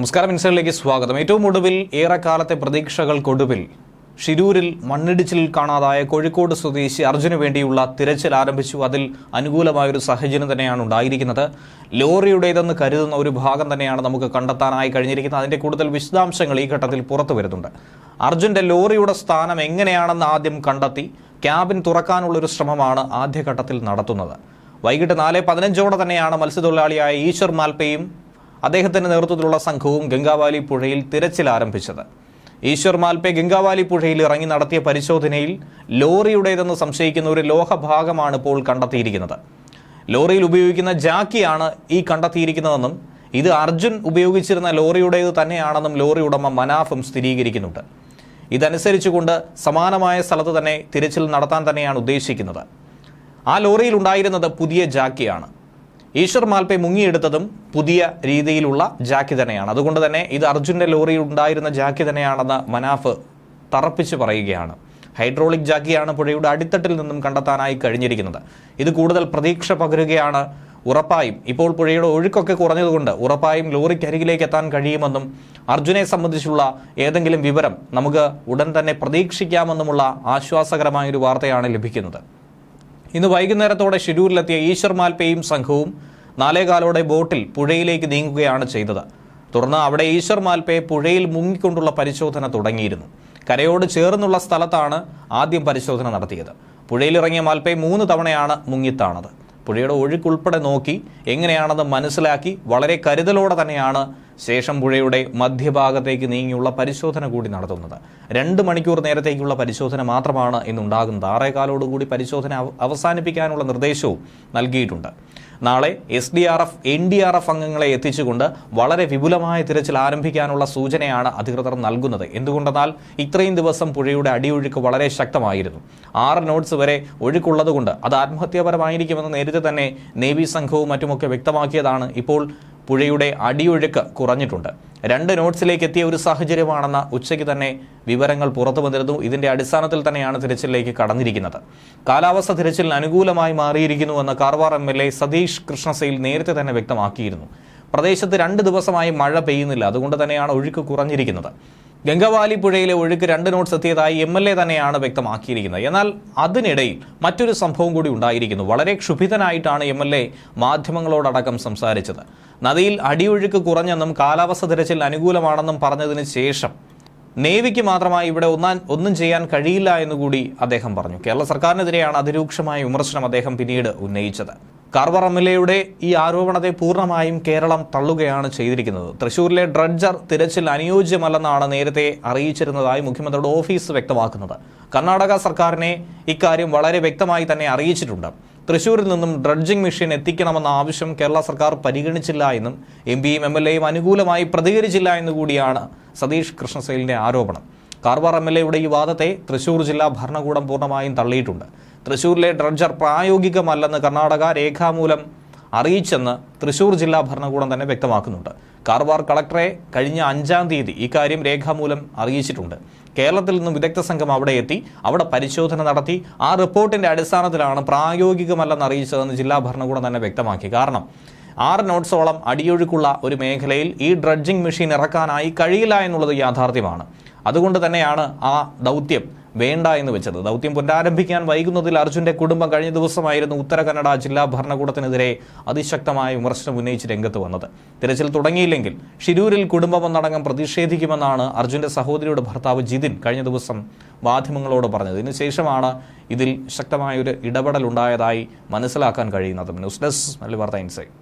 നമസ്കാരം ഇൻസൈഡിലേക്ക് സ്വാഗതം. ഏറ്റവും ഒടുവിൽ ഏറെക്കാലത്തെ പ്രതീക്ഷകൾക്കൊടുവിൽ ഷിരൂരിൽ മണ്ണിടിച്ചിൽ കാണാതായ കോഴിക്കോട് സ്വദേശി അർജുന് വേണ്ടിയുള്ള തിരച്ചിൽ ആരംഭിച്ചു. അതിൽ അനുകൂലമായൊരു സാഹചര്യം തന്നെയാണ് ഉണ്ടായിരിക്കുന്നത്. ലോറിയുടേതെന്ന് കരുതുന്ന ഒരു ഭാഗം തന്നെയാണ് നമുക്ക് കണ്ടെത്താനായി കഴിഞ്ഞിരിക്കുന്നത്. അതിന്റെ കൂടുതൽ വിശദാംശങ്ങൾ ഈ ഘട്ടത്തിൽ പുറത്തു വരുന്നുണ്ട്. അർജുന്റെ ലോറിയുടെ സ്ഥാനം എങ്ങനെയാണെന്ന് ആദ്യം കണ്ടെത്തി ക്യാബിൻ തുറക്കാനുള്ള ഒരു ശ്രമമാണ് ആദ്യഘട്ടത്തിൽ നടത്തുന്നത്. വൈകിട്ട് നാല് പതിനഞ്ചോടെ തന്നെയാണ് മത്സ്യത്തൊഴിലാളിയായ ഈശ്വർ മാൽപ്പയും അദ്ദേഹത്തിന്റെ നേതൃത്വത്തിലുള്ള സംഘവും ഗംഗാവാലി പുഴയിൽ തിരച്ചിൽ ആരംഭിച്ചത്. ഈശ്വർ മാൽപെ ഗംഗാവാലി പുഴയിൽ ഇറങ്ങി നടത്തിയ പരിശോധനയിൽ ലോറിയുടേതെന്ന് സംശയിക്കുന്ന ഒരു ലോഹഭാഗമാണ് ഇപ്പോൾ കണ്ടെത്തിയിരിക്കുന്നത്. ലോറിയിൽ ഉപയോഗിക്കുന്ന ജാക്കിയാണ് ഈ കണ്ടെത്തിയിരിക്കുന്നതെന്നും ഇത് അർജുൻ ഉപയോഗിച്ചിരുന്ന ലോറിയുടേത് തന്നെയാണെന്നും ലോറി ഉടമ മനാഫും സ്ഥിരീകരിക്കുന്നുണ്ട്. ഇതനുസരിച്ചുകൊണ്ട് സമാനമായ സ്ഥലത്ത് തന്നെ തിരച്ചിൽ നടത്താൻ തന്നെയാണ് ഉദ്ദേശിക്കുന്നത്. ആ ലോറിയിൽ ഉണ്ടായിരുന്നത് പുതിയ ജാക്കിയാണ്. ഈശ്വർ മാൽപ്പെ മുങ്ങിയെടുത്തതും പുതിയ രീതിയിലുള്ള ജാക്കി തന്നെയാണ്. അതുകൊണ്ട് തന്നെ ഇത് അർജുന്റെ ലോറിയിൽ ഉണ്ടായിരുന്ന ജാക്കി തന്നെയാണെന്ന് മനാഫ് തറപ്പിച്ച് പറയുകയാണ്. ഹൈഡ്രോളിക് ജാക്കിയാണ് പുഴയുടെ അടിത്തട്ടിൽ നിന്നും കണ്ടെത്താനായി കഴിഞ്ഞിരിക്കുന്നത്. ഇത് കൂടുതൽ പ്രതീക്ഷ പകരുകയാണ് ഉറപ്പായും. ഇപ്പോൾ പുഴയുടെ ഒഴുക്കൊക്കെ കുറഞ്ഞതുകൊണ്ട് ഉറപ്പായും ലോറിക്കരികിലേക്ക് എത്താൻ കഴിയുമെന്നും അർജുനെ സംബന്ധിച്ചുള്ള ഏതെങ്കിലും വിവരം നമുക്ക് ഉടൻ തന്നെ പ്രതീക്ഷിക്കാമെന്നുമുള്ള ആശ്വാസകരമായൊരു വാർത്തയാണ് ലഭിക്കുന്നത്. ഇന്ന് വൈകുന്നേരത്തോടെ ഷിരൂരിലെത്തിയ ഈശ്വർ മാൽപ്പയും സംഘവും നാലേകാലോടെ ബോട്ടിൽ പുഴയിലേക്ക് നീങ്ങുകയാണ് ചെയ്തത്. തുടർന്ന് അവിടെ ഈശ്വർ മാൽപയെ പുഴയിൽ മുങ്ങിക്കൊണ്ടുള്ള പരിശോധന തുടങ്ങിയിരുന്നു. കരയോട് ചേർന്നുള്ള സ്ഥലത്താണ് ആദ്യം പരിശോധന നടത്തിയത്. പുഴയിലിറങ്ങിയ മാൽപ്പെ മൂന്ന് തവണയാണ് മുങ്ങിത്താണത്. പുഴയുടെ ഒഴുക്കുൾപ്പെടെ നോക്കി എങ്ങനെയാണെന്ന് മനസ്സിലാക്കി വളരെ കരുതലോടെ തന്നെയാണ് ശേഷം പുഴയുടെ മധ്യഭാഗത്തേക്ക് നീങ്ങിയുള്ള പരിശോധന കൂടി നടത്തുന്നത്. രണ്ട് മണിക്കൂർ നേരത്തേക്കുള്ള പരിശോധന മാത്രമാണ് ഇന്നുണ്ടാകുന്നത്. ആറേകാലോടുകൂടി പരിശോധന അവ- അവസാനിപ്പിക്കാനുള്ള നിർദ്ദേശവും നൽകിയിട്ടുണ്ട്. നാളെ S D R F N D R F അംഗങ്ങളെ എത്തിച്ചുകൊണ്ട് വളരെ വിപുലമായ തിരച്ചിൽ ആരംഭിക്കാനുള്ള സൂചനയാണ് അധികൃതർ നൽകുന്നത്. എന്തുകൊണ്ടെന്നാൽ ഇത്രയും ദിവസം പുഴയുടെ അടിയൊഴുക്ക് വളരെ ശക്തമായിരുന്നു. ആറ് നോട്ട്സ് വരെ ഒഴുക്കുള്ളതുകൊണ്ട് അത് ആത്മഹത്യാപരമായിരിക്കുമെന്ന് നേരത്തെ തന്നെ നേവി സംഘവും മറ്റുമൊക്കെ വ്യക്തമാക്കിയതാണ് ഇപ്പോൾ പുഴയുടെ അടിയൊഴുക്ക് കുറഞ്ഞിട്ടുണ്ട്. രണ്ട് നോട്ട്സിലേക്ക് എത്തിയ ഒരു സാഹചര്യമാണെന്ന ഉച്ചയ്ക്ക് തന്നെ വിവരങ്ങൾ പുറത്തു വന്നിരുന്നു. ഇതിന്റെ അടിസ്ഥാനത്തിൽ തന്നെയാണ് തിരച്ചിലിലേക്ക് കടന്നിരിക്കുന്നത്. കാലാവസ്ഥ തിരച്ചിലിന് അനുകൂലമായി മാറിയിരിക്കുന്നുവെന്ന് Karwar M L A Satish കൃഷ്ണസയിൽ നേരത്തെ തന്നെ വ്യക്തമാക്കിയിരുന്നു. പ്രദേശത്ത് രണ്ട് ദിവസമായി മഴ പെയ്യുന്നില്ല. അതുകൊണ്ട് തന്നെയാണ് ഒഴുക്ക് കുറഞ്ഞിരിക്കുന്നത്. ഗംഗവാലി പുഴയിലെ ഒഴുക്ക് രണ്ട് നോട്ട്സ് എത്തിയതായി എം എൽ എ തന്നെയാണ് വ്യക്തമാക്കിയിരിക്കുന്നത്. എന്നാൽ അതിനിടയിൽ മറ്റൊരു സംഭവം കൂടി ഉണ്ടായിരിക്കുന്നു. വളരെ ക്ഷുഭിതനായിട്ടാണ് എം എൽ എ മാധ്യമങ്ങളോടടക്കം സംസാരിച്ചത്. നദിയിൽ അടിയൊഴുക്ക് കുറഞ്ഞെന്നും കാലാവസ്ഥ തിരച്ചിൽ അനുകൂലമാണെന്നും പറഞ്ഞതിന് ശേഷം നേവിക്ക് മാത്രമായി ഇവിടെ ഒന്നാൻ ഒന്നും ചെയ്യാൻ കഴിയില്ല എന്നുകൂടി അദ്ദേഹം പറഞ്ഞു. കേരള സർക്കാരിനെതിരെയാണ് അതിരൂക്ഷമായ വിമർശനം അദ്ദേഹം പിന്നീട് ഉന്നയിച്ചത്. കാർവർ ഈ ആരോപണത്തെ പൂർണമായും കേരളം തള്ളുകയാണ് ചെയ്തിരിക്കുന്നത്. തൃശൂരിലെ ഡ്രഡ്ജർ തിരച്ചിൽ അനുയോജ്യമല്ലെന്നാണ് നേരത്തെ അറിയിച്ചിരുന്നതായി മുഖ്യമന്ത്രിയുടെ ഓഫീസ് വ്യക്തമാക്കുന്നത്. കർണാടക സർക്കാരിനെ ഇക്കാര്യം വളരെ വ്യക്തമായി തന്നെ അറിയിച്ചിട്ടുണ്ട്. തൃശൂരിൽ നിന്നും ഡ്രഡ്ജിംഗ് മെഷീൻ എത്തിക്കണമെന്ന ആവശ്യം കേരള സർക്കാർ പരിഗണിച്ചില്ല എന്നും എം പിയും എം എൽ എയും അനുകൂലമായി പ്രതികരിച്ചില്ല എന്നുകൂടിയാണ് സതീഷ് കൃഷ്ണസേലിന്റെ ആരോപണം. കാർവാർ എം എൽ എയുടെ ഈ വാദത്തെ തൃശൂർ ജില്ലാ ഭരണകൂടം പൂർണമായും തള്ളിയിട്ടുണ്ട്. തൃശൂരിലെ ഡ്രഡ്ജർ പ്രായോഗികമല്ലെന്ന് കർണാടക രേഖാമൂലം അറിയിച്ചെന്ന് തൃശൂർ ജില്ലാ ഭരണകൂടം തന്നെ വ്യക്തമാക്കുന്നുണ്ട്. കാർവാർ കളക്ടറെ കഴിഞ്ഞ അഞ്ചാം തീയതി ഇക്കാര്യം രേഖാമൂലം അറിയിച്ചിട്ടുണ്ട്. കേരളത്തിൽ നിന്നും വിദഗ്ധ സംഘം അവിടെ എത്തി അവിടെ പരിശോധന നടത്തി ആ റിപ്പോർട്ടിന്റെ അടിസ്ഥാനത്തിലാണ് പ്രായോഗികമല്ലെന്ന് അറിയിച്ചതെന്ന് ജില്ലാ ഭരണകൂടം തന്നെ വ്യക്തമാക്കി. കാരണം ആറ് നോട്ട്സോളം അടിയൊഴുക്കുള്ള ഒരു മേഖലയിൽ ഈ ഡ്രഡ്ജിംഗ് മെഷീൻ ഇറക്കാനായി കഴിയില്ല എന്നുള്ളത് യാഥാർത്ഥ്യമാണ്. അതുകൊണ്ട് തന്നെയാണ് ആ ദൗത്യം വേണ്ട എന്ന് വെച്ചത്. ദൗത്യം പുനരാരംഭിക്കാൻ വൈകുന്നതിൽ അർജുന്റെ കുടുംബം കഴിഞ്ഞ ദിവസമായിരുന്നു ഉത്തര കന്നഡ ജില്ലാ ഭരണകൂടത്തിനെതിരെ അതിശക്തമായ വിമർശനം ഉന്നയിച്ച് രംഗത്ത് വന്നത്. തിരച്ചിൽ തുടങ്ങിയില്ലെങ്കിൽ ഷിരൂരിൽ കുടുംബം ഒന്നടങ്കം പ്രതിഷേധിക്കുമെന്നാണ് അർജുന്റെ സഹോദരിയുടെ ഭർത്താവ് ജിതിൻ കഴിഞ്ഞ ദിവസം മാധ്യമങ്ങളോട് പറഞ്ഞത്. ഇതിനുശേഷമാണ് ഇതിൽ ശക്തമായൊരു ഇടപെടൽ ഉണ്ടായതായി മനസ്സിലാക്കാൻ കഴിയുന്നത്. ന്യൂസ് ഡെസ്ക് നല്ല വാർത്ത ഇൻസൈറ്റ്